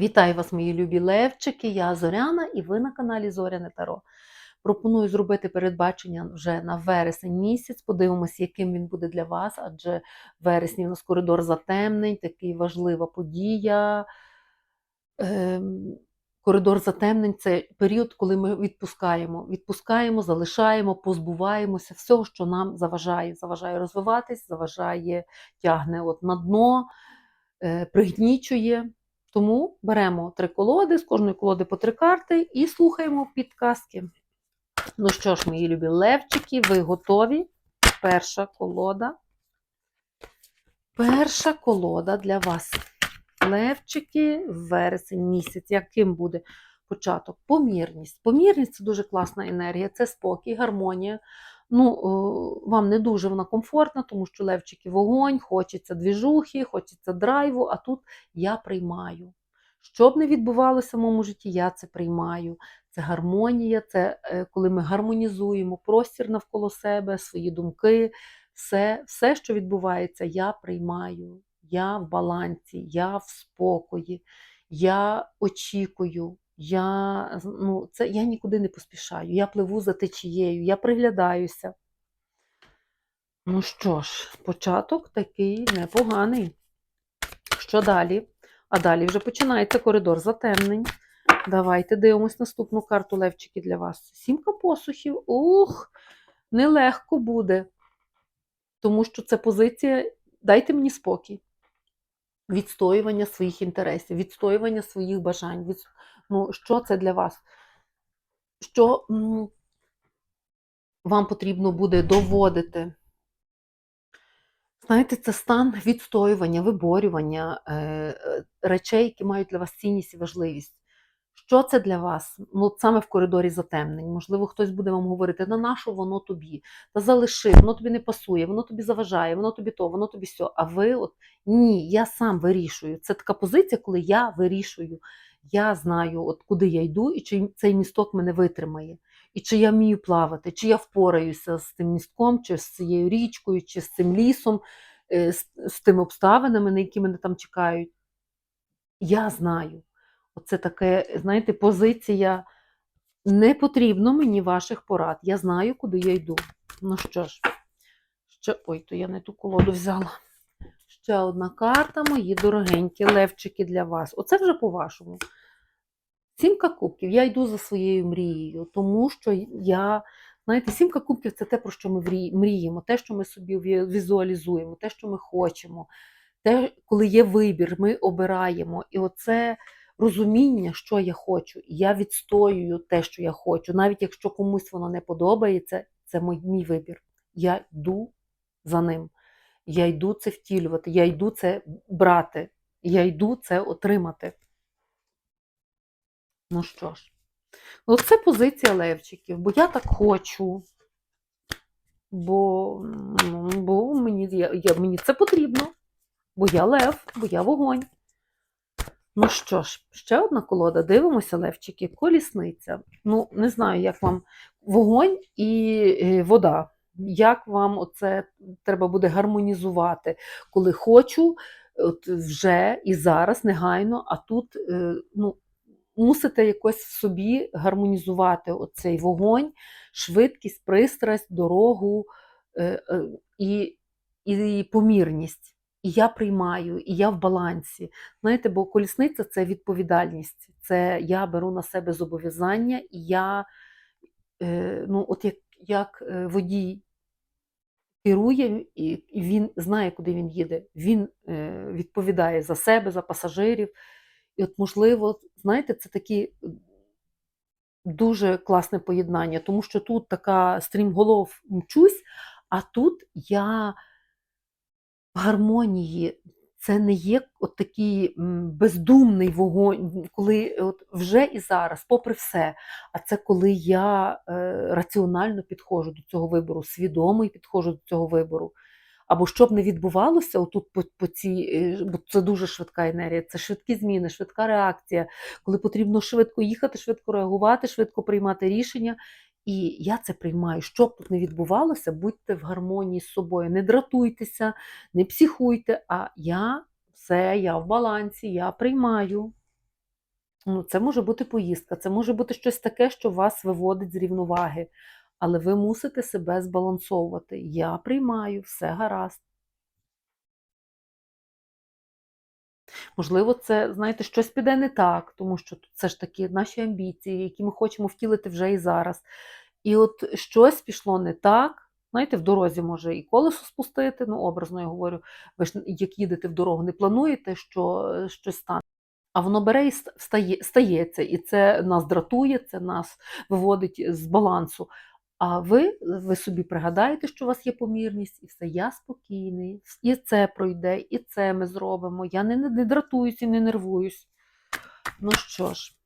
Вітаю вас, мої любі левчики! Я Зоряна і ви на каналі Зоряне Таро. Пропоную зробити передбачення вже на вересень місяць. Подивимося, яким він буде для вас, адже в вересні у нас коридор затемнень, такий важлива подія. Ем, Коридор затемнень це період, коли ми відпускаємо. Відпускаємо, залишаємо, позбуваємося всього, що нам заважає. Заважає розвиватись, заважає, тягне от на дно, е, пригнічує. Тому беремо три колоди, з кожної колоди по три карти і слухаємо підказки. Ну що ж, мої любі левчики, ви готові? Перша колода. Перша колода для вас. Левчики, вересень місяць. Яким буде початок? Помірність. Помірність це дуже класна енергія, це спокій, гармонія. Ну, е, вам не дуже вона комфортна, тому що левчики вогонь, хочеться двіжухи, хочеться драйву, а тут я приймаю. Що б не відбувалося в моєму житті, я це приймаю. Це гармонія, це е, коли ми гармонізуємо простір навколо себе, свої думки, все, все, що відбувається, я приймаю. Я в балансі, я в спокої, я очікую, я, ну, це, я нікуди не поспішаю, я пливу за течією, я приглядаюся. Ну що ж, початок такий непоганий. Що далі? А далі вже починається коридор затемнень. Давайте дивимось наступну карту Левчики для вас. Сімка посухів. Ух, нелегко буде. Тому що це позиція. Дайте мені спокій. Відстоювання своїх інтересів, відстоювання своїх бажань. Від... Ну, Що це для вас? Що вам потрібно буде доводити? Знаєте, це стан відстоювання, виборювання е, е, речей, які мають для вас цінність і важливість. Що це для вас? Ну, саме в коридорі затемнень. Можливо, хтось буде вам говорити, на нашу воно тобі, та залиши, воно тобі не пасує, воно тобі заважає, воно тобі то, воно тобі сьо. А ви от ні, я сам вирішую. Це така позиція, коли я вирішую. Я знаю, от куди я йду, і чи цей місток мене витримає, і чи я вмію плавати, чи я впораюся з тим містком, чи з цією річкою, чи з цим лісом, е, з, з тими обставинами, на які мене там чекають. Я знаю. Оце таке, знаєте, позиція. Не потрібно мені ваших порад. Я знаю, куди я йду. Ну що ж, ще. Ой, то я не ту колоду взяла. Ще одна карта, мої дорогенькі левчики для вас. Оце вже по-вашому. Сімка кубків. Я йду за своєю мрією, тому що я. Знаєте, сімка кубків це те, про що ми мріємо, те, що ми собі візуалізуємо, те, що ми хочемо, те, коли є вибір, ми обираємо. І оце розуміння, що я хочу, я відстоюю те, що я хочу. Навіть якщо комусь воно не подобається, це мій вибір. Я йду за ним. Я йду це втілювати, я йду це брати, я йду це отримати. Ну що ж, оце позиція левчиків, бо я так хочу. Бо ну, бо мені я, мені це потрібно, бо я лев, бо я вогонь. Ну що ж, ще одна колода. Дивимося, Левчики, колісниця. Ну, не знаю, як вам вогонь і е, вода. Як вам оце треба буде гармонізувати, коли хочу, от вже і зараз негайно, а тут е, ну, мусите якось в собі гармонізувати оцей вогонь, швидкість, пристрасть, дорогу е, і, і помірність. І я приймаю, і я в балансі. Знаєте, бо колісниця це відповідальність. Це я беру на себе зобов'язання, і я, е, ну, от як як е, водій керує, і він знає, куди він їде. Він е, відповідає за себе, за пасажирів. І, от, можливо, знаєте, це такі дуже класне поєднання, тому що тут така стрімголов мчусь, а тут я в гармонії. Це не є от такий бездумний вогонь, коли от вже і зараз, попри все. А це коли я е, раціонально підходжу до цього вибору, свідомо підходжу до цього вибору. Або що б не відбувалося, отут по, по цій, е, бо це дуже швидка енергія, це швидкі зміни, швидка реакція, коли потрібно швидко їхати, швидко реагувати, швидко приймати рішення. І я це приймаю. Що б тут не відбувалося, будьте в гармонії з собою. Не дратуйтеся, не психуйте, а я все, я в балансі, я приймаю. Ну, це може бути поїздка, це може бути щось таке, що вас виводить з рівноваги. Але ви мусите себе збалансовувати. Я приймаю, все гаразд. Можливо, це, знаєте, щось піде не так, тому що це ж таки наші амбіції, які ми хочемо втілити вже і зараз. І от щось пішло не так. Знаєте, в дорозі може і колесо спустити, ну, образно я говорю, ви ж як їдете в дорогу, не плануєте, що е, щось стане. А воно бере і стає, стається, і це нас дратує, це нас виводить з балансу. А ви, ви собі пригадаєте, що у вас є помірність, і все, я спокійний, і це пройде, і це ми зробимо. Я не, не дратуюсь і не нервуюсь. Ну що ж,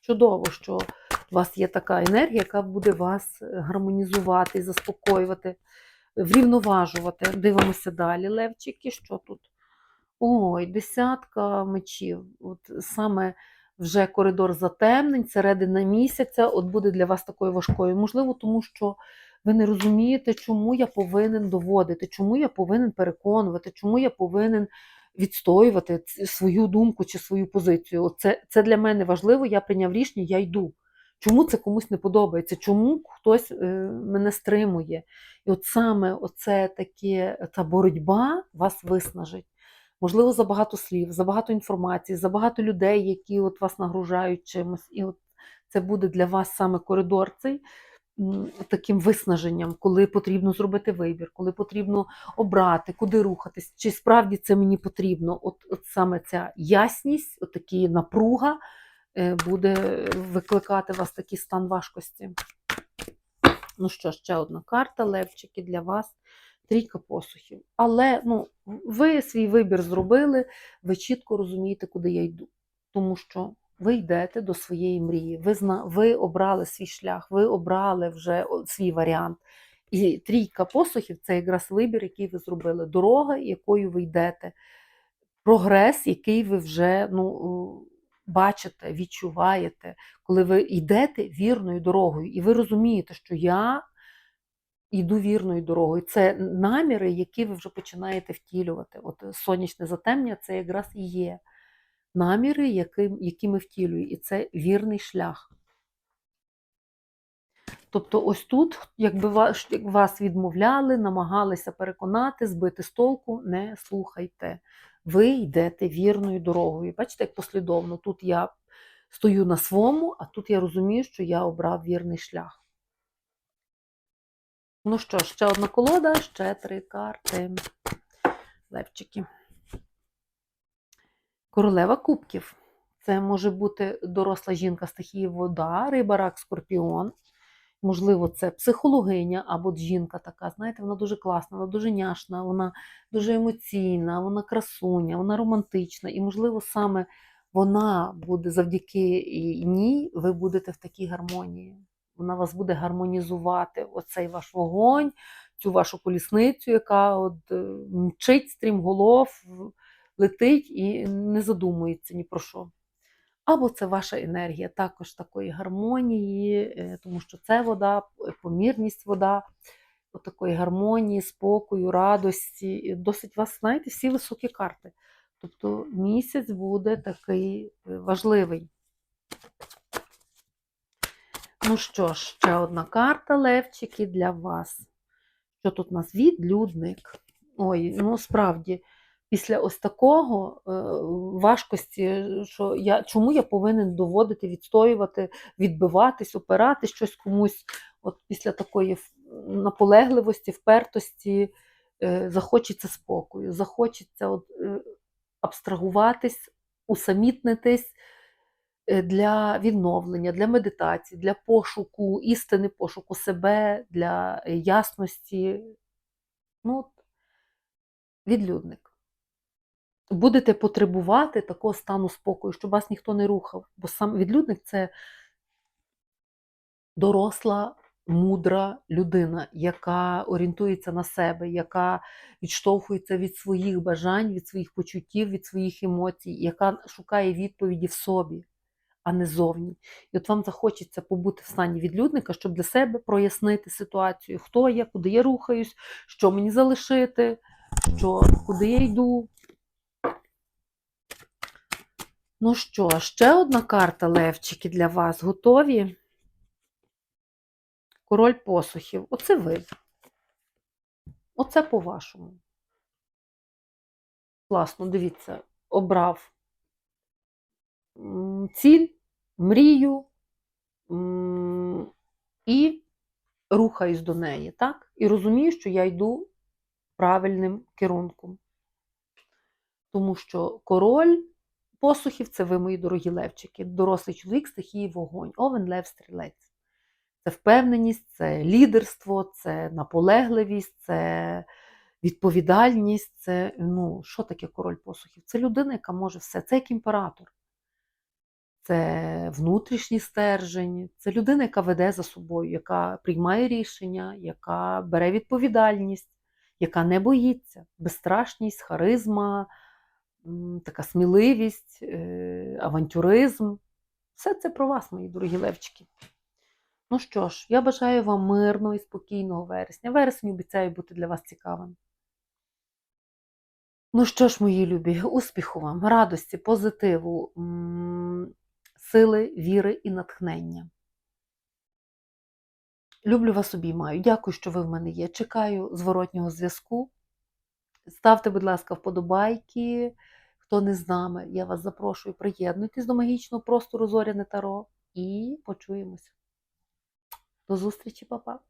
чудово, що у вас є така енергія, яка буде вас е, гармонізувати, заспокоювати, врівноважувати. Дивимося далі, Левчики, що тут? Ой, десятка мечів. От саме вже коридор затемнень, середина місяця, от буде для вас такою важкою. Можливо, тому що ви не розумієте, чому я повинен доводити, чому я повинен переконувати, чому я повинен відстоювати свою думку чи свою позицію. От Це, для мене важливо, я прийняв рішення, я йду. Чому це комусь не подобається? Чому хтось е, мене стримує? І от саме оце таке, та боротьба вас виснажить. Можливо, забагато слів, забагато інформації, забагато людей, які от вас нагружають чимось. І от це буде для вас саме коридор цей таким виснаженням, коли потрібно зробити вибір, коли потрібно обрати, куди рухатись, чи справді це мені потрібно. От, от саме ця ясність, от такі напруга е, буде викликати вас такий стан важкості. Ну що, ще одна карта, левчики, для вас. Трійка посухів. Але ну, ви свій вибір зробили, ви чітко розумієте, куди я йду. Тому що ви йдете до своєї мрії, ви, зна... ви обрали свій шлях, ви обрали вже свій варіант. І трійка посухів це якраз вибір, який ви зробили. Дорога, якою ви йдете, прогрес, який ви вже ну, бачите, відчуваєте, коли ви йдете вірною дорогою, і ви розумієте, що я йду вірною дорогою. Це наміри, які ви вже починаєте втілювати. От сонячне затемнення це якраз і є наміри, які, які ми втілюємо, і це вірний шлях. Тобто, ось тут, якби вас, як вас відмовляли, намагалися переконати, збити з толку, не слухайте. Ви йдете вірною дорогою. Бачите, як послідовно. Тут я стою на своєму, а тут я розумію, що я обрав вірний шлях. Ну що, ще одна колода, ще три карти. Левчики. Королева кубків. Це може бути доросла жінка стихії вода, риба, рак, скорпіон. Можливо, це психологиня або жінка така, знаєте, вона дуже класна, вона дуже няшна, вона дуже емоційна, вона красуня, вона романтична. І, можливо, саме вона буде завдяки ній, ви будете в такій гармонії. Вона вас буде гармонізувати оцей ваш вогонь, цю вашу колісницю, яка от, е, мчить стрімголов, летить і не задумується ні про що. Або це ваша енергія також такої гармонії, е, тому що це вода, помірність вода, от такої гармонії, спокою, радості. Досить вас, знаєте, всі високі карти. Тобто місяць буде такий е, важливий. Ну що ж, ще одна карта, Левчики, для вас. Що тут у нас? Відлюдник. Ой, ну справді, після ось такого е, важкості, що я, чому я повинен доводити, відстоювати, відбиватись, опирати щось комусь, от після такої наполегливості, впертості, е, захочеться спокою, захочеться от, е, абстрагуватись, усамітнитись для відновлення, для медитації, для пошуку істини, пошуку себе, для е, ясності. Ну, відлюдник. Будете потребувати такого стану спокою, щоб вас ніхто не рухав. Бо сам відлюдник це доросла, мудра людина, яка орієнтується на себе, яка відштовхується від своїх бажань, від своїх почуттів, від своїх емоцій, яка шукає відповіді в собі, а не зовні. І от вам захочеться побути в стані відлюдника, щоб для себе прояснити ситуацію, хто я, куди я рухаюсь, що мені залишити, що, куди я йду. Ну що, ще одна карта, Левчики, для вас. Готові? Король посухів. Оце ви. Оце по-вашому. Класно, дивіться, обрав ціль, мрію і рухаюсь до неї, так? І розумію, що я йду правильним керунком. Тому що король посухів це ви, мої дорогі левчики, дорослий чоловік, стихії вогонь, овен, лев, стрілець. Це впевненість, це лідерство, це наполегливість, це відповідальність. Це ну, що таке король посухів? Це людина, яка може все. Це як імператор. Це внутрішній стержень, це людина, яка веде за собою, яка приймає рішення, яка бере відповідальність, яка не боїться, безстрашність, харизма, така сміливість, е, авантюризм. Все це про вас, мої дорогі левчики. Ну що ж, я бажаю вам мирного і спокійного вересня. Вересень обіцяє бути для вас цікавим. Ну що ж, мої любі, успіху вам, радості, позитиву, сили, віри і натхнення. Люблю вас обіймаю. Дякую, що ви в мене є. Чекаю зворотнього зв'язку. Ставте, будь ласка, вподобайки. Хто не з нами, я вас запрошую, приєднуйтесь до магічного простору Зоряне Таро і почуємося. До зустрічі, папа!